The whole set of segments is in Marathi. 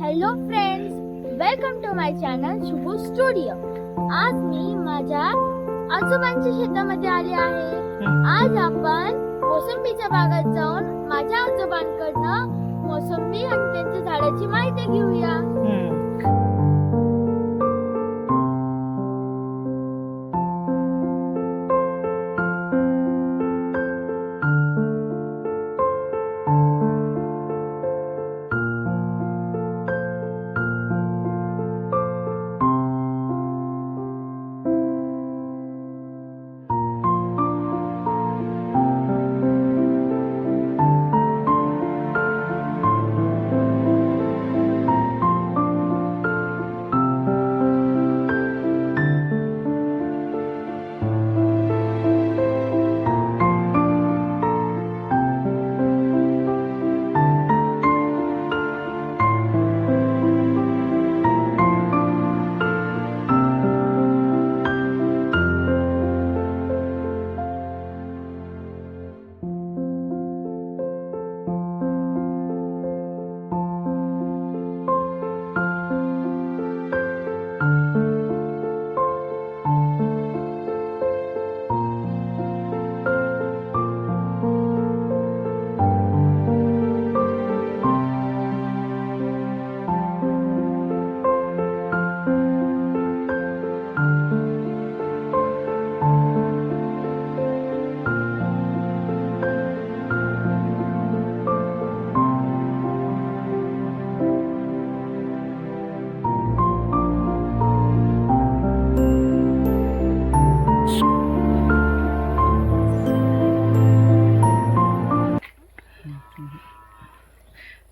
Hello friends welcome to my channel Shubhu studio आज मी माझ्या आजोबांच्या शेतामध्ये आले आहे. आज आपण मोसंबीच्या बागात जाऊन माझ्या आजोबांकडनं मोसंबी आणि त्यांच्या झाडाची माहिती घेऊया.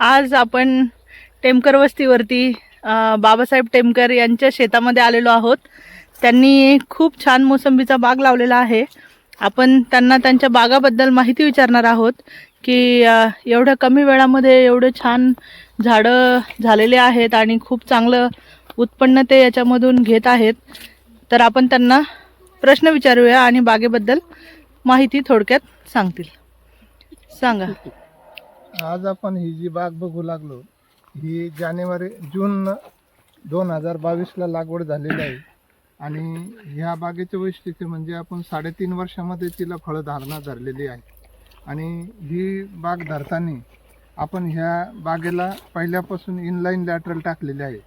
आज आपण टेमकर वस्तीवरती बाबासाहेब टेमकर यांच्या शेतामध्ये आलेलो आहोत. त्यांनी खूप छान मोसंबीचा बाग लावलेला आहे. आपण त्यांना त्यांच्या बागाबद्दल माहिती विचारणार आहोत की एवढ्या कमी वेळामध्ये एवढे छान झाडं झालेले आहेत आणि खूप चांगलं उत्पन्न ते याच्यामधून घेत आहेत. तर आपण त्यांना प्रश्न विचारूया आणि बागेबद्दल माहिती थोडक्यात सांगतील. सांगा. आज आपण ही जी बाग बघू लागलो ही जानेवारी जून दोन हजार बावीसला लागवड झालेली आहे. आणि ह्या बागेचे वैशिष्ट्य म्हणजे आपण साडेतीन वर्षामध्ये तिला फळधारणा धरलेली आहे. आणि ही बाग धरताना आपण ह्या बागेला पहिल्यापासून इनलाईन लॅटरल टाकलेले आहे.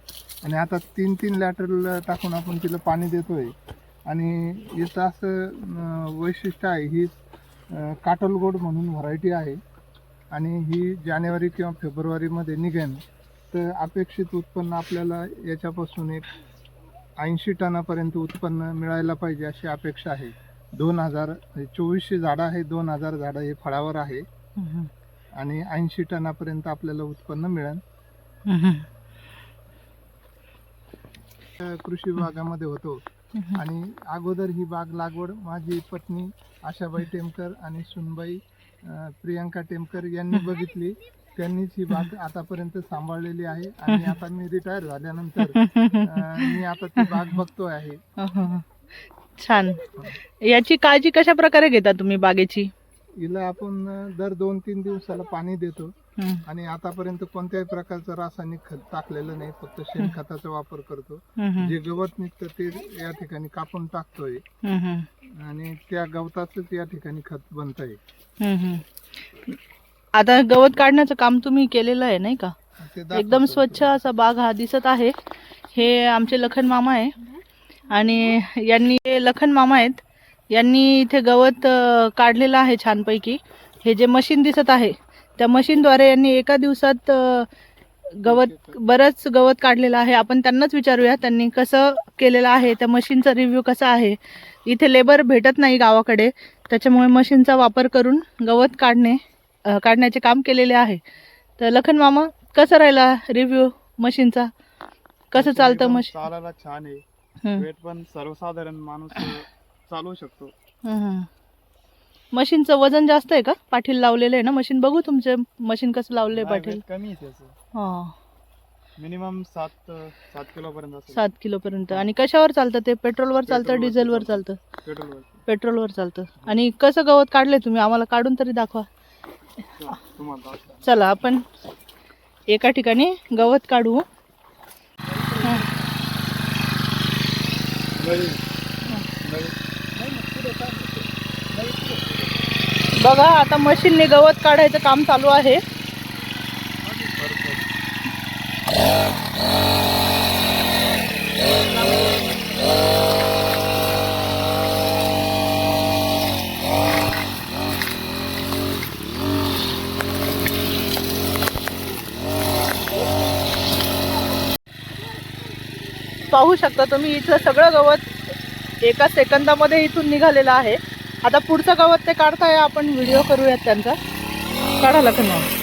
आणि आता तीन तीन लॅटरल टाकून आपण तिला पाणी देतोय. आणि याचं असं वैशिष्ट्य आहे ही अं, काटलगोड म्हणून व्हरायटी आहे. आणि ही जानेवारी किंवा फेब्रुवारीमध्ये निघेन तर अपेक्षित उत्पन्न आपल्याला याच्यापासून एक ऐंशी टनापर्यंत उत्पन्न मिळायला पाहिजे अशी अपेक्षा आहे. दोन हजार चोवीसशे झाडं आहे दोन हजार झाडं हे फळावर आहे. आणि ऐंशी टनापर्यंत आपल्याला उत्पन्न मिळेल. कृषी विभागामध्ये होतो. आणि अगोदर ही बाग लागवड माझी पत्नी आशाबाई टेमकर आणि सुनबाई प्रियांका टेमकर यांनी बघितली. त्यांनीच ही बाग आतापर्यंत सांभाळलेली आहे. आणि आता मी रिटायर झाल्यानंतर अ, मी आता ती बाग बघतोय आहे. छान. याची काळजी कशा प्रकारे घेता तुम्ही बागेची? हिला आपण दर दोन तीन दिवसाला पाणी देतो. आणि आतापर्यंत कोणत्याही प्रकारचं रासायनिक खत टाकलेलं नाही फक्त शेणखताचा वापर करतो. जे गवत निघतं ते या ठिकाणी कापून टाकतोय. आणि त्या गवताचंच या ठिकाणी खत बनत आहे. आता गवत काढण्याचं काम तुम्ही केलेलं आहे नाही का? एकदम स्वच्छ असा बाग हा दिसत आहे. हे आमचे लखन मामा आहे. आणि यांनी हे लखन मामा आहेत. यांनी इथे गवत काढलेलं आहे छानपैकी. हे जे मशीन दिसत आहे त्या मशीनद्वारे यांनी एका दिवसात गवत बरंच गवत काढलेलं आहे. आपण त्यांनाच विचारूया त्यांनी कसं केलेलं आहे त्या मशीनचा रिव्ह्यू कसा आहे. इथे लेबर भेटत नाही गावाकडे त्याच्यामुळे मशीनचा वापर करून गवत काढणे काढण्याचे काम केलेले आहे. तर लखन मामा कसं राहिला रिव्ह्यू मशीनचा? कसं चालतं मशीन? चालायला छान आहे. वेट पण सर्वसाधारण माणूस चालवू शकतो. मशीनचं वजन जास्त आहे का? पाठील लावलेलं आहे ना मशीन? बघू तुमचे मशीन कसं लावलंय नाही, पाठील कमी आहे हा. मिनिमम सात सात किलो पर्यंत सात किलो पर्यंत आणि कशावर चालतं ते? पेट्रोलवर चालतं डिझेलवर चालतं. पेट्रोलवर पेट्रोलवर चालतं. आणि कसं गवत काढलंय तुम्ही? आम्हाला काढून तरी दाखवा. चला आपण एका ठिकाणी गवत काढू. बघा आता मशीनने गवत काढायचं काम चालू आहे. पाहू शकता तुम्ही इथलं सगळं गवत एका सेकंदामध्ये इथून निघालेलं आहे. आता पुढचं गवत ते काढताय आपण व्हिडिओ करूयात त्यांचा. काढायला का नाही?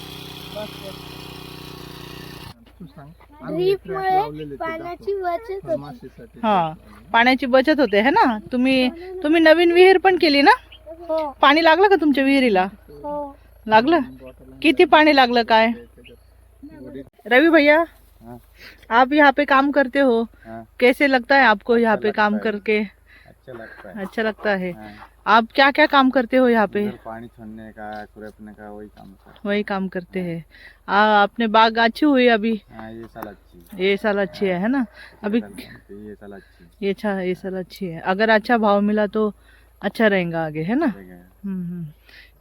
तू सांग आम्ही एक trap लावलेले ड्रीपमुळे पाण्याची बचत. होते. हा पाण्याची बचत होते है ना? तुम्ही तुम्ही नवीन विहीर पण केली ना? हो. पाणी लागलं का तुमच्या विहिरीला? हो. लागलं? किती पाणी लागलं काय? रवि भैया आप यहाँ पे काम करते हो। कैसे लगता है आपको यहाँ पे काम करके? अच्छा लगता है। अच्छा लगता हाँ, आप क्या क्या काम करते हो यहाँ पे? पानी छोड़ने का खुरपने का वही काम सर वही काम करते हैं। आ, अपने बाग अच्छी हुई अभी? हाँ ये साल अच्छी ये साल अच्छी है है ना? अभी ये साल अच्छी ये अच्छा ये साल अच्छी है। अगर अच्छा भाव मिला तो अच्छा रहेगा आगे है ना? रहेगा। हम्म, हम्म.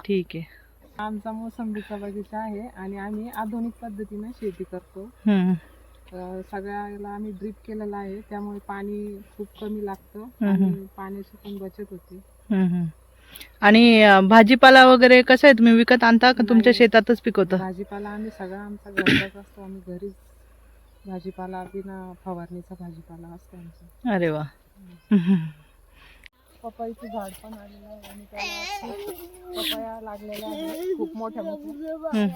ठीक आहे आमचा मोसंबीचा बगीचा आहे आणि आम्ही आधुनिक पद्धतीने शेती करतो. सगळ्याला आम्ही ड्रीप केलेलं आहे त्यामुळे पाणी खूप कमी लागतं. आणि पाण्याची पण बचत होते. हम्म, हम्म. आणि अं, भाजीपाला वगैरे कसं आहे? तुम्ही विकत आणता का? तुमच्या नाही. शेतातच पिकवता? भाजीपाला आम्ही सगळा आमचा घरचाच असतो. आम्ही घरीच भाजीपाला बिना फवारणीचा भाजीपाला असतो आमचा. अरे वा. पपईचं झाड पण आलेलं आहे आणि त्याला खूप पपया लागलेल्या आहेत. खूप मोठ्या मोठ्या. हम्म.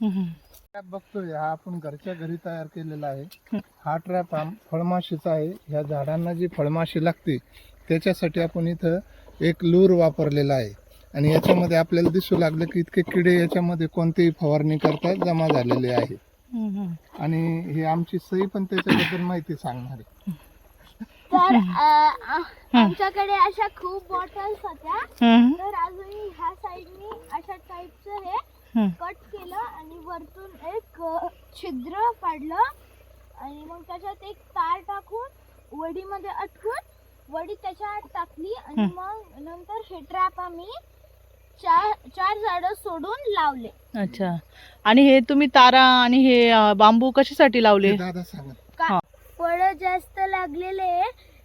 हम्म. ट्रॅप बघतोय. हा आपण घरच्या घरी तयार केलेला आहे. हा ट्रॅप हा फळमाशीचा आहे. ह्या झाडांना जी फळमाशी लागते त्याच्यासाठी आपण इथं एक लूर वापरलेला आहे आणि याच्यामध्ये आपल्याला दिसू लागलं की इतके किडे याच्यामध्ये कोणतीही फवारणी करता जमा झालेले आहे. आणि हे आमची सई पण त्याच्याबद्दल माहिती सांगणार आहे तर आमच्याकडे अशा खूप बॉटल्स होत्या. तर अजून ह्या साईडनी अशा टाईपचं हे. कट केलं आणि वरतून एक छिद्र पाडलं आणि मग त्याच्यात एक तार टाकून वडीमध्ये अटकून वडी त्याच्या आत टाकली आणि मग नंतर हे ट्रॅप आम्ही चार चार झाडं सोडून लावले. अच्छा. आणि हे तुम्ही तारा आणि हे बांबू कशासाठी लावले? दादा सांगा. का फळं जास्त लागलेले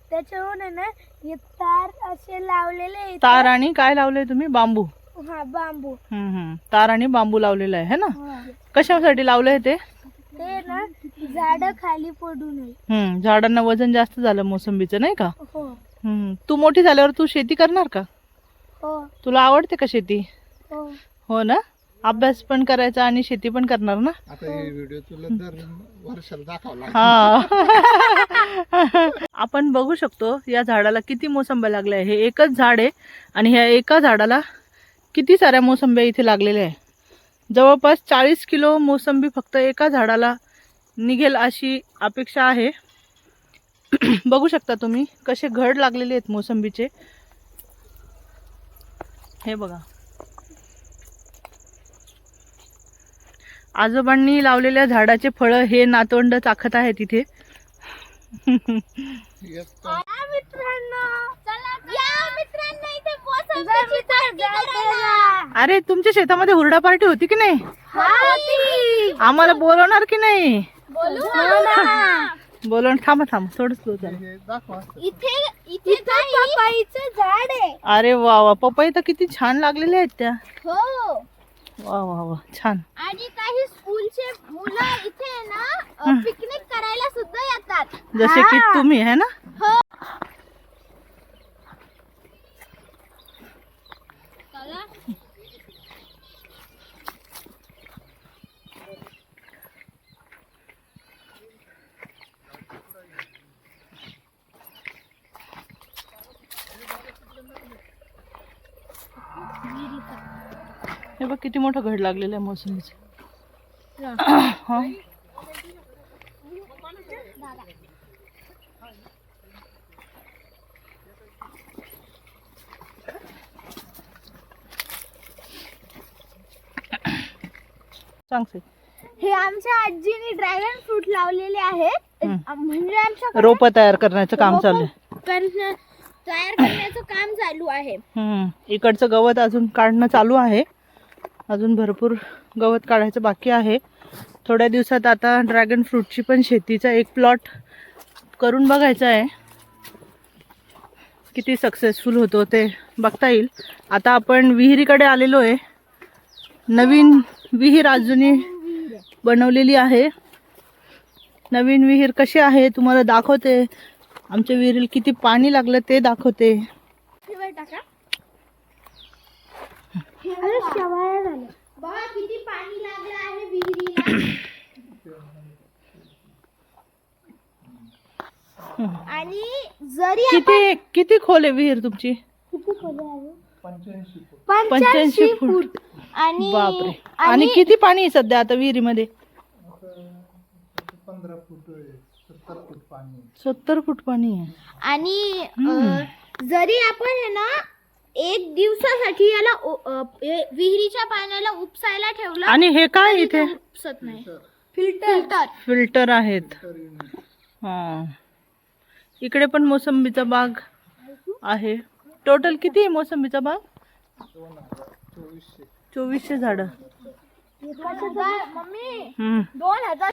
त्याच्याहून आहे ना हे तार असे लावलेले. तार आणि काय लावले तुम्ही? बांबू. हा बांबू. हम्म, हम्म. तार आणि बांबू लावलेला आहे है ना? हा. कशासाठी लावलंय ते? ते ना झाड खाली पडू नये हम्म झाडांना वजन जास्त झालं मोसंबीचं नाही का? हो. हम्म तू मोठी झाल्यावर तू शेती करणार का? हो. तुला आवडते का शेती? हो. हो ना? अभ्यास पण करायचा आणि शेती पण करणार ना? आता हे व्हिडिओ तुला दर वर्षाला दाखवला हा. आपण बघू शकतो या झाडाला किती मोसंब्या लागल्या आहे हे एकच झाड आहे आणि ह्या एका झाडाला किती साऱ्या मोसंब्या इथे लागलेल्या आहे जवळपास चाळीस किलो मोसंबी फक्त एका झाडाला निघेल अशी अपेक्षा आहे. बघू शकता तुम्ही कसे घड लागलेले आहेत मोसंबीचे. हे बघा. आजोबांनी लावलेल्या झाडाचे फळं हे नातवंड चाखत पार्टी करायला. अरे तुमच्या शेतामध्ये हुरडा पार्टी होती की नाही? हा आम्हाला बोलवणार की नाही? बोलू ना. बोलवण थांबा थांबा. थोडं slow चालू. हे दाखवा. इथे इथे पपईचं झाड आहे. अरे वा वा. पपई तर किती छान लागलेल्या आहेत त्या. हो. वा वा वा. छान. आणि काही स्कूलचे मुलं इथे ना पिकनिक करायला सुद्धा येतात. जसे की तुम्ही है ना? हो. हे बघ किती मोठं घड लागलेलं आहे मोसंबीचं. हा. हे आमच्या आजीने ड्रॅगन फ्रूट लावलेले आहेत. हम्म. म्हणजे आमच्या रोप तयार करण्याचं काम चालू आहे. तयार करण्याचं काम चालू आहे. हम्म. इकडचं गवत अजून काढणं चालू आहे. अजून भरपूर गवत काढायचं बाकी आहे. थोड्या दिवसात आता ड्रॅगन फ्रूटची पण शेतीचा एक प्लॉट करून बघायचा आहे. किती सक्सेसफुल होतो ते बघता येईल. आता आपण विहिरीकडे आलेलो आहे. नवीन विहीर अजूनही बनवलेली आहे. नवीन विहीर कशी आहे तुम्हाला दाखवते. आमच्या विहिरीला किती पाणी लागलं ते दाखवते ठेवा टाका अरे शेवाळ्या झाल्या बघा किती पाणी लागलं आहे विहिरीला आणि जरी किती किती खोल आहे विहीर तुमची? किती खोली आहे? पंच्याऐंशी फूट. आणि बापरे. आणि किती पाणी आहे सध्या आता विहिरीमध्ये? पंधरा फूट आहे, सत्तर फूट पाणी आहे. सत्तर फूट पाणी आहे. आणि जरी आपण आहे ना एक दिवसासाठी याला विहिरीच्या पाण्याला उपसायला ठेवलं आणि हे काय इथे? उपसत नाही. फिल्टर फिल्टर आहेत. हा. इकडे पण मोसंबीचा बाग आहे. टोटल किती आहे मोसंबीचा बाग? चोवीसशे झाडं. दोन हजार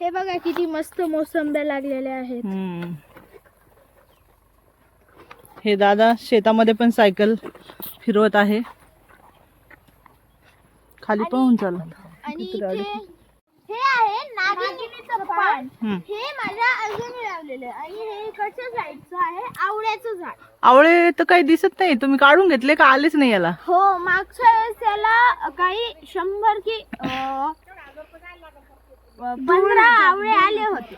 हे बघा किती मस्त मोसंब्या लागलेल्या आहेत. हे दादा शेतामध्ये पण सायकल फिरवत आहे. खाली पाहून चालत हे आहे नागिनीचं पान. हम्म. हे माझ्या अजून लावलेलं आहे. आणि हे इकडच्या साईडचं आहे आवळ्याचं झाड. आवळे तर काही दिसत नाही. तुम्ही काढून घेतले का आलेच नाही याला? हो मागच्या वेळेस त्याला काही शंभर की अं, पंधरा आवळे आले होते.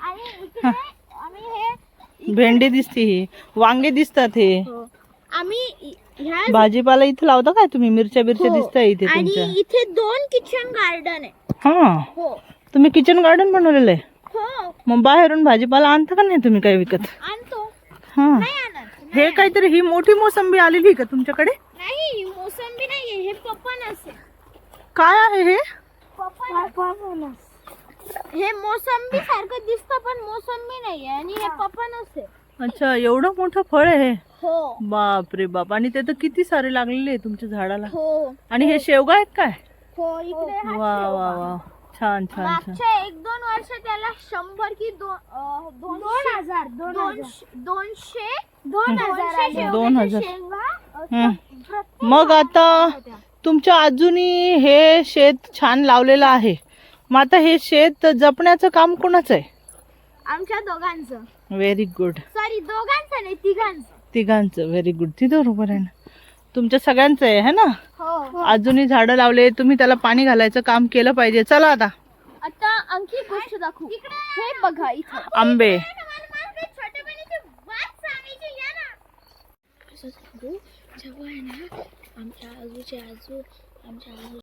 आणि इकडे आम्ही हे भेंडी दिसते ही. वांगे दिसतात हे. हो, आम्ही इ- ह्या भाजीपाला इथे लावता काय तुम्ही? मिरच्या बिरच्या हो. दिसताय इथे आणि इथे दोन किचन गार्डन आहे. हा. हो. तुम्ही किचन गार्डन बनवलेलं आहे? हो. मग बाहेरून भाजीपाला आणता का नाही तुम्ही काही विकत? आणतो. हा. नाही आणत. हे काहीतरी ही मोठी मोसंबी आलेली आहे का तुमच्याकडे? नाही मोसंबी नाहीये हे काय आहे हे? हे मोसंबी सारखं दिसतं पण मोसंबी नाहीये आणि हे पपनस आहे. अच्छा एवढं मोठं फळ आहे हे? हो. बाप रे बाप. आणि ते तर किती सारे लागलेले आहे तुमच्या झाडाला. हो. आणि हे शेवगा आहेत काय? हो इकडे हा वा शेवगा. वा वा. छान छान छान. मागच्या एक दोन वर्ष त्याला शंभर की दोन अं, दोनशे हजार दोनशे दोनशे दोन हजार दोन हजार. शेंगा. अं. प्रत्येक मग आता तुमच्या अजूनही हे शेत छान लावलेलं आहे. मग आता हे शेत जपण्याचं काम कोणाचं आहे? आमच्या दोघांचं. व्हेरी गुड सॉरी दोघांचं नाही तिघांचं. तिघांचं. व्हेरी गुड ती बरोबर आहे ना तुमच्या सगळ्यांचं आहे है ना? हो. अजूनही झाडं लावले तुम्ही त्याला पाणी घालायचं काम केलं पाहिजे. चला आता. आता आणखी गोष्ट दाखवू. हे बघा इथं. आंबे. जेव्हा आहे ना आमच्या आजूचे आजू आमच्या आजू